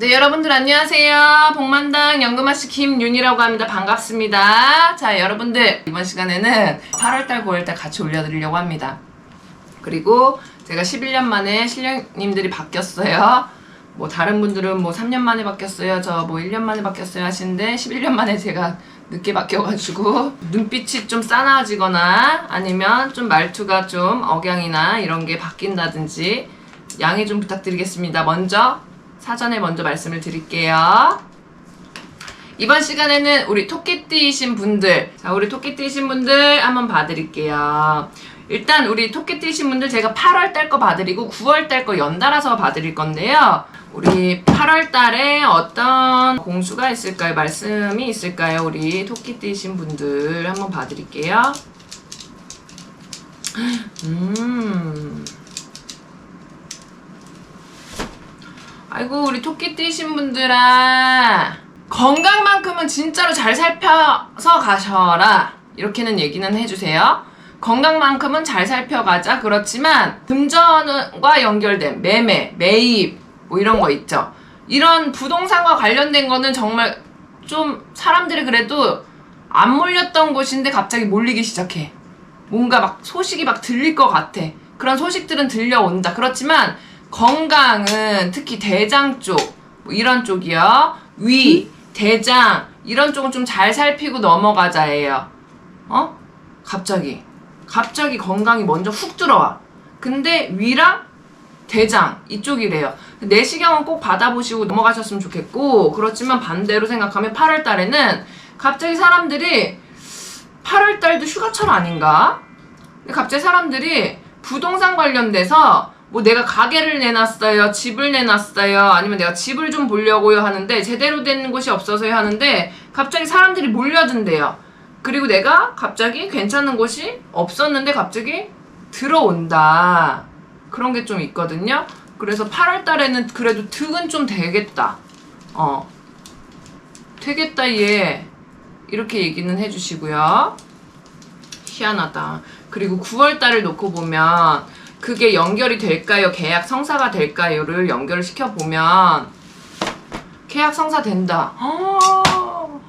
네, 여러분들 안녕하세요. 복만당 연금아씨 김윤이라고 합니다. 반갑습니다. 자, 여러분들 이번 시간에는 8월달, 9월달 같이 올려드리려고 합니다. 그리고 제가 11년 만에 실령님들이 바뀌었어요. 뭐 다른 분들은 뭐 3년 만에 바뀌었어요. 저 뭐 1년 만에 바뀌었어요 하시는데 11년 만에 제가 늦게 바뀌어가지고 눈빛이 좀 싸나워지거나 아니면 좀 말투가 좀 억양이나 이런 게 바뀐다든지 양해 좀 부탁드리겠습니다. 먼저 사전에 먼저 말씀을 드릴게요. 이번 시간에는 우리 토끼띠이신 분들, 자, 우리 토끼띠이신 분들 한번 봐드릴게요. 일단 우리 토끼띠이신 분들 제가 8월 달 거 봐드리고 9월 달 거 연달아서 봐드릴 건데요. 우리 8월 달에 어떤 공수가 있을까요? 말씀이 있을까요? 우리 토끼띠이신 분들 한번 봐드릴게요. 음. 아이고 우리 토끼띠신 분들아. 건강만큼은 진짜로 잘 살펴서 가셔라. 이렇게는 얘기는 해주세요. 건강만큼은 잘 살펴가자. 그렇지만 금전과 연결된 매매 매입 뭐 이런 거 있죠. 이런 부동산과 관련된 거는 정말 좀 사람들이 그래도 안 몰렸던 곳인데 갑자기 몰리기 시작해. 뭔가 막 소식이 막 들릴 것 같아. 그런 소식들은 들려온다. 그렇지만 건강은 특히 대장 쪽, 뭐 이런 쪽이요. 위, 대장, 이런 쪽은 좀 잘 살피고 넘어가자예요. 어? 갑자기. 갑자기 건강이 먼저 훅 들어와. 근데 위랑 대장 이쪽이래요. 내시경은 꼭 받아보시고 넘어가셨으면 좋겠고 그렇지만 반대로 생각하면 8월 달에는 갑자기 사람들이 8월 달도 휴가철 아닌가? 근데 갑자기 사람들이 부동산 관련돼서 뭐 내가 가게를 내놨어요, 집을 내놨어요, 아니면 내가 집을 좀 보려고요 하는데 제대로 된 곳이 없어서요 하는데 갑자기 사람들이 몰려든대요. 그리고 내가 갑자기 괜찮은 곳이 없었는데 갑자기 들어온다. 그런 게 좀 있거든요. 그래서 8월 달에는 그래도 득은 좀 되겠다. 어. 되겠다, 얘. 이렇게 얘기는 해주시고요. 희한하다. 그리고 9월 달을 놓고 보면 그게 연결이 될까요? 계약 성사가 될까요?를 연결을 시켜 보면 계약 성사 된다. 어,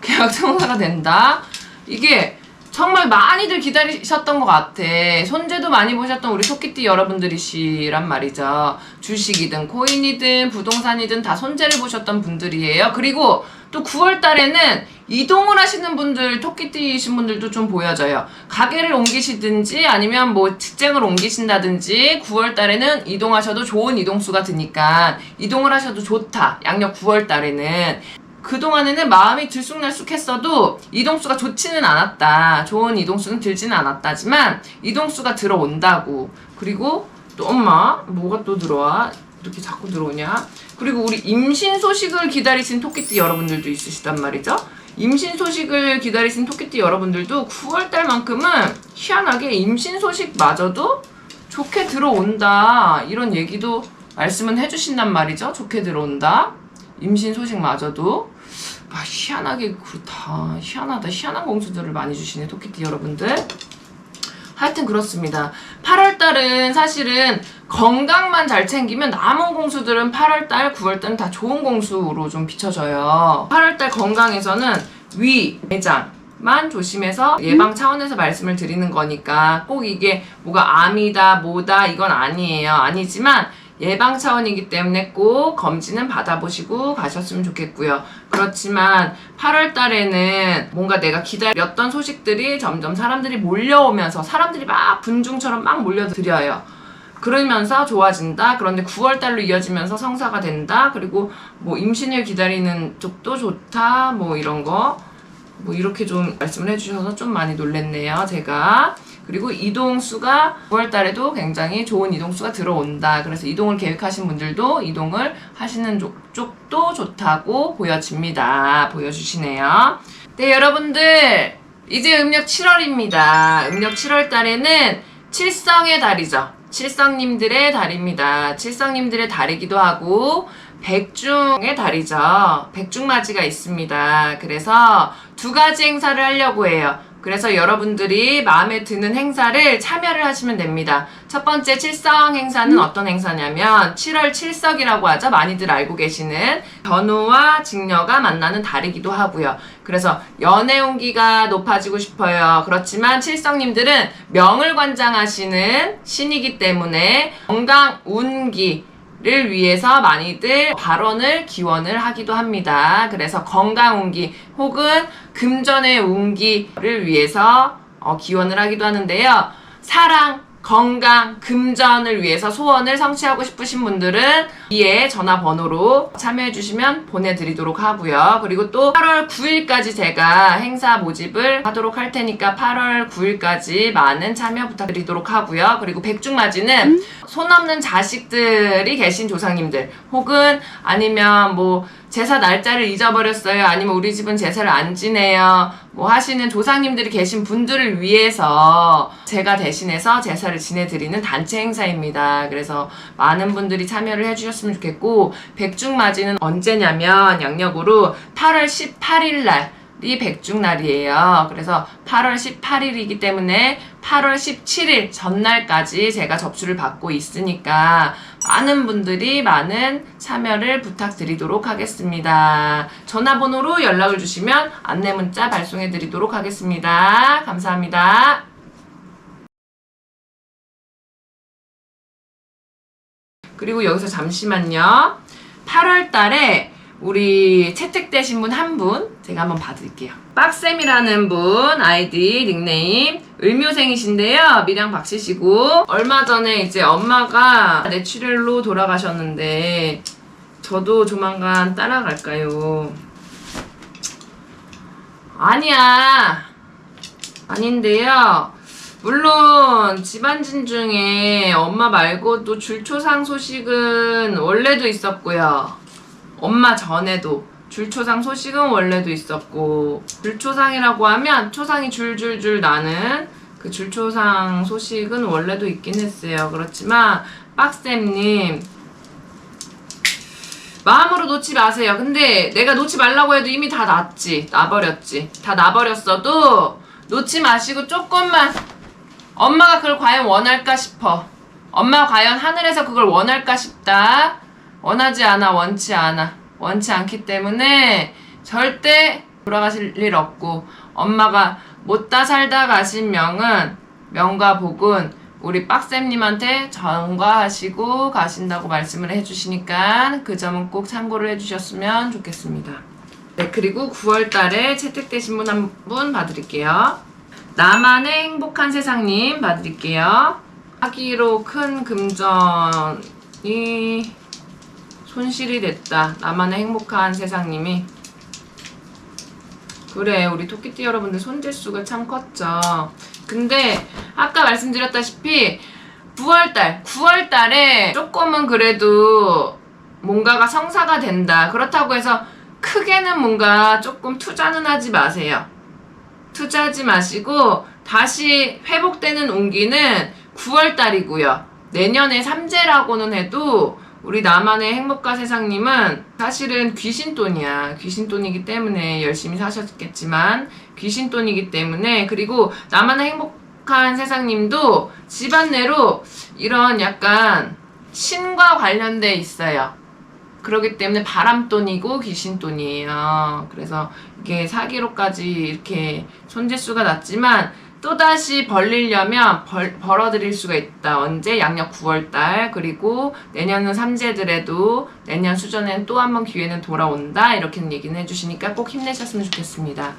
계약 성사가 된다. 이게 정말 많이들 기다리셨던 것 같아. 손재도 많이 보셨던 우리 토끼띠 여러분들이시란 말이죠. 주식이든 코인이든 부동산이든 다 손재를 보셨던 분들이에요. 그리고 또 9월 달에는 이동을 하시는 분들, 토끼띠이신 분들도 좀 보여져요. 가게를 옮기시든지 아니면 뭐 직장을 옮기신다든지 9월 달에는 이동하셔도 좋은 이동수가 드니까 이동을 하셔도 좋다. 양력 9월 달에는. 그동안에는 마음이 들쑥날쑥했어도 이동수가 좋지는 않았다. 좋은 이동수는 들지는 않았다지만 이동수가 들어온다고. 그리고 또 엄마 뭐가 또 들어와? 이렇게 자꾸 들어오냐? 그리고 우리 임신 소식을 기다리신 토끼띠 여러분들도 있으시단 말이죠. 임신 소식을 기다리신 토끼띠 여러분들도 9월 달만큼은 희한하게 임신 소식마저도 좋게 들어온다. 이런 얘기도 말씀은 해주신단 말이죠. 좋게 들어온다. 임신 소식마저도 아 희한하게 그렇다 희한하다 희한한 공수들을 많이 주시네 토끼띠 여러분들 하여튼 그렇습니다. 8월 달은 사실은 건강만 잘 챙기면 남은 공수들은 8월 달 9월 달은 다 좋은 공수로 좀 비춰져요. 8월 달 건강에서는 위 내장 만 조심해서 예방 차원에서 말씀을 드리는 거니까 꼭 이게 뭐가 암이다 뭐다 이건 아니에요. 아니지만 예방 차원이기 때문에 꼭 검진은 받아보시고 가셨으면 좋겠고요. 그렇지만 8월 달에는 뭔가 내가 기다렸던 소식들이 점점 사람들이 몰려오면서 사람들이 막 분중처럼 막 몰려들어요. 그러면서 좋아진다. 그런데 9월 달로 이어지면서 성사가 된다. 그리고 뭐 임신을 기다리는 쪽도 좋다. 뭐 이런 거. 뭐 이렇게 좀 말씀을 해주셔서 좀 많이 놀랬네요. 제가. 그리고 이동수가 9월 달에도 굉장히 좋은 이동수가 들어온다. 그래서 이동을 계획하신 분들도 이동을 하시는 쪽, 쪽도 좋다고 보여집니다. 보여주시네요. 네, 여러분들. 이제 음력 7월입니다. 음력 7월 달에는 칠성의 달이죠. 칠성님들의 달입니다. 칠성님들의 달이기도 하고, 백중의 달이죠. 백중맞이가 있습니다. 그래서 두 가지 행사를 하려고 해요. 그래서 여러분들이 마음에 드는 행사를 참여를 하시면 됩니다. 첫 번째 칠성 행사는 어떤 행사냐면 7월 칠석이라고 하죠. 많이들 알고 계시는 견우와 직녀가 만나는 달이기도 하고요. 그래서 연애 운기가 높아지고 싶어요. 그렇지만 칠성님들은 명을 관장하시는 신이기 때문에 건강 운기 를 위해서 많이들 발언을 기원을 하기도 합니다. 그래서 건강 운기 혹은 금전의 운기를 위해서 어, 기원을 하기도 하는데요. 사랑, 건강, 금전을 위해서 소원을 성취하고 싶으신 분들은 위에 전화번호로 참여해 주시면 보내드리도록 하고요. 그리고 또 8월 9일까지 제가 행사 모집을 하도록 할 테니까 8월 9일까지 많은 참여 부탁드리도록 하고요. 그리고 백중맞이는 손 없는 자식들이 계신 조상님들 혹은 아니면 뭐 제사 날짜를 잊어버렸어요. 아니면 우리 집은 제사를 안 지내요. 뭐 하시는 조상님들이 계신 분들을 위해서 제가 대신해서 제사를 지내드리는 단체 행사입니다. 그래서 많은 분들이 참여를 해주셨으면 좋겠고 백중맞이는 언제냐면 양력으로 8월 18일 날. 이 백중날이에요. 그래서 8월 18일이기 때문에 8월 17일 전날까지 제가 접수를 받고 있으니까 많은 분들이 많은 참여를 부탁드리도록 하겠습니다. 전화번호로 연락을 주시면 안내 문자 발송해 드리도록 하겠습니다. 감사합니다. 그리고 여기서 잠시만요. 8월 달에 우리 채택되신 분 한 분 제가 한번 봐드릴게요. 빡쌤이라는 분 아이디 닉네임 을묘생이신데요. 밀양 박씨시고 얼마 전에 이제 엄마가 뇌출혈로 돌아가셨는데 저도 조만간 따라갈까요? 아니야. 아닌데요. 물론 집안진 중에 엄마 말고도 줄초상 소식은 원래도 있었고요. 엄마 전에도 줄초상 소식은 원래도 있었고 줄초상이라고 하면 초상이 줄줄줄 나는 그 줄초상 소식은 원래도 있긴 했어요. 그렇지만 빡쌤님 마음으로 놓지 마세요. 근데 내가 놓지 말라고 해도 이미 다 났지. 나버렸지. 다 나버렸어도 놓지 마시고 조금만 엄마가 그걸 과연 원할까 싶어. 엄마가 과연 하늘에서 그걸 원할까 싶다. 원하지 않아, 원치 않아. 원치 않기 때문에 절대 돌아가실 일 없고 엄마가 못다 살다 가신 명은 명과 복은 우리 빡쌤님한테 전가하시고 가신다고 말씀을 해주시니까 그 점은 꼭 참고를 해주셨으면 좋겠습니다. 네, 그리고 9월 달에 채택되신 분 한 분 봐드릴게요. 나만의 행복한 세상님 봐드릴게요. 하기로 큰 금전이 손실이 됐다. 나만의 행복한 세상님이. 그래, 우리 토끼띠 여러분들 손재수가 참 컸죠. 근데 아까 말씀드렸다시피 9월달, 9월달에 조금은 그래도 뭔가가 성사가 된다. 그렇다고 해서 크게는 뭔가 조금 투자는 하지 마세요. 투자하지 마시고 다시 회복되는 온기는 9월달이고요. 내년에 삼재라고는 해도 우리 나만의 행복가 세상님은 사실은 귀신돈이야. 귀신돈이기 때문에 열심히 사셨겠지만 귀신돈이기 때문에 그리고 나만의 행복한 세상님도 집안 내로 이런 약간 신과 관련돼 있어요. 그렇기 때문에 바람돈이고 귀신돈이에요. 그래서 이게 사기로까지 이렇게 손재수가 났지만 또다시 벌리려면 벌, 벌어들일 수가 있다. 언제? 양력 9월달. 그리고 내년은 삼재들에도 내년 수전엔 또 한 번 기회는 돌아온다. 이렇게는 얘기는 해주시니까 꼭 힘내셨으면 좋겠습니다.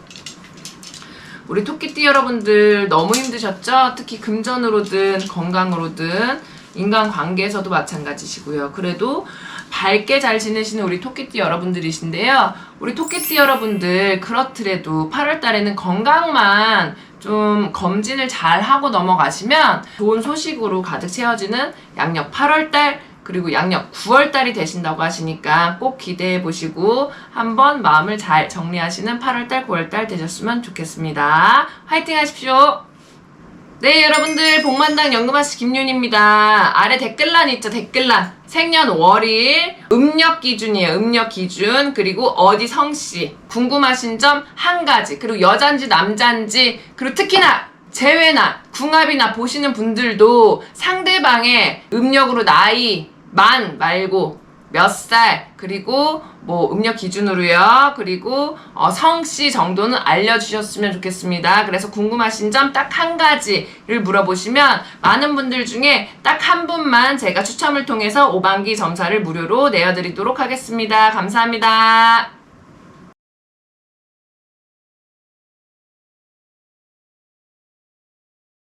우리 토끼띠 여러분들 너무 힘드셨죠? 특히 금전으로든 건강으로든 인간 관계에서도 마찬가지시고요. 그래도 밝게 잘 지내시는 우리 토끼띠 여러분들이신데요. 우리 토끼띠 여러분들 그렇더라도 8월 달에는 건강만 좀 검진을 잘 하고 넘어가시면 좋은 소식으로 가득 채워지는 양력 8월 달 그리고 양력 9월 달이 되신다고 하시니까 꼭 기대해 보시고 한번 마음을 잘 정리하시는 8월 달, 9월 달 되셨으면 좋겠습니다. 화이팅 하십시오. 네, 여러분들 복만당 연금아씨 김윤입니다. 아래 댓글란 있죠, 댓글란. 생년월일, 음력 기준이에요, 음력 기준. 그리고 어디 성씨. 궁금하신 점 한 가지. 그리고 여잔지 남잔지. 그리고 특히나 재회나 궁합이나 보시는 분들도 상대방의 음력으로 나이, 만 말고 몇 살, 그리고 뭐 음력 기준으로요. 그리고 어, 성씨 정도는 알려주셨으면 좋겠습니다. 그래서 궁금하신 점 딱 한 가지를 물어보시면 많은 분들 중에 딱 한 분만 제가 추첨을 통해서 5반기 점사를 무료로 내어드리도록 하겠습니다. 감사합니다.